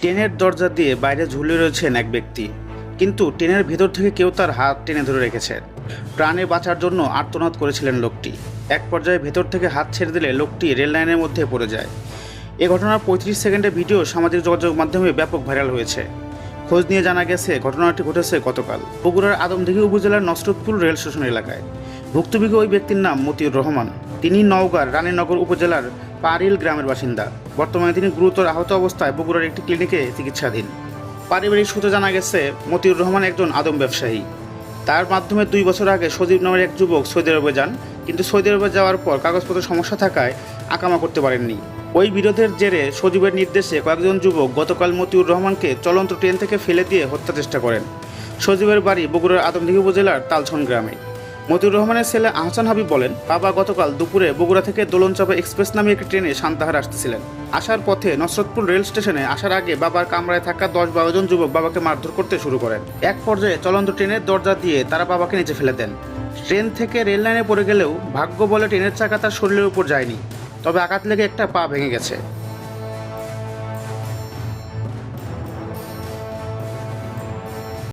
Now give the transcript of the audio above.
ট্রেনের দরজা দিয়ে বাইরে ঝুলে রয়েছেন এক ব্যক্তি। কিন্তু ট্রেনের ভেতর থেকে কেউ তার হাত টেনে ধরে রেখেছেন প্রাণে বাঁচার জন্য আর্তনাদ করেছিলেন লোকটি। এক পর্যায়ে ভেতর থেকে হাত ছেড়ে দিলে লোকটি রেল লাইনের মধ্যে পড়ে যায়। এ ঘটনার পঁয়ত্রিশ সেকেন্ডের ভিডিও সামাজিক যোগাযোগ মাধ্যমে ব্যাপক ভাইরাল হয়েছে। খোঁজ নিয়ে জানা গেছে, ঘটনাটি ঘটেছে গতকাল বগুড়ার আদমদিঘি উপজেলার নসরতপুর রেল স্টেশন এলাকায়। ভুক্তভোগী ওই ব্যক্তির নাম মতিউর রহমান। তিনি নওগাঁর রানীনগর উপজেলার পারিল গ্রামের বাসিন্দা। বর্তমানে তিনি গুরুতর আহত অবস্থায় বগুড়ার একটি ক্লিনিকে চিকিৎসাধীন। পারিবারিক সূত্রে জানা গেছে, মতিউর রহমান একজন আদম ব্যবসায়ী। তার মাধ্যমে দুই বছর আগে সজীব নামের এক যুবক সৌদি আরবে যান, কিন্তু সৌদি আরবে যাওয়ার পর কাগজপত্রের সমস্যা থাকায় আকামা করতে পারেননি। ওই বিরোধের জেরে সজীবের নির্দেশে কয়েকজন যুবক গতকাল মতিউর রহমানকে চলন্ত ট্রেন থেকে ফেলে দিয়ে হত্যা চেষ্টা করেন। সজীবের বাড়ি বগুড়ার আদমদিঘি উপজেলার তালছন গ্রামে। মতিউর রহমানের ছেলে আহসান হাবিব বলেন, বাবা গতকাল দুপুরে বগুড়া থেকে দোলনচাপা এক্সপ্রেস নামে একটি ট্রেনে সান্তাহার আসতেছিলেন। আসার পথে নসরতপুর রেল স্টেশনে আসার আগে বাবার কামরায় থাকা দশ বারো জন যুবক বাবাকে মারধর করতে শুরু করেন। এক পর্যায়ে চলন্ত ট্রেনের দরজা দিয়ে তারা বাবাকে নিচে ফেলে দেন। ট্রেন থেকে রেল লাইনে পড়ে গেলেও ভাগ্য বলে ট্রেনের চাকা তার শরীরের উপর যায়নি, তবে আঘাত লেগে একটা পা ভেঙে গেছে।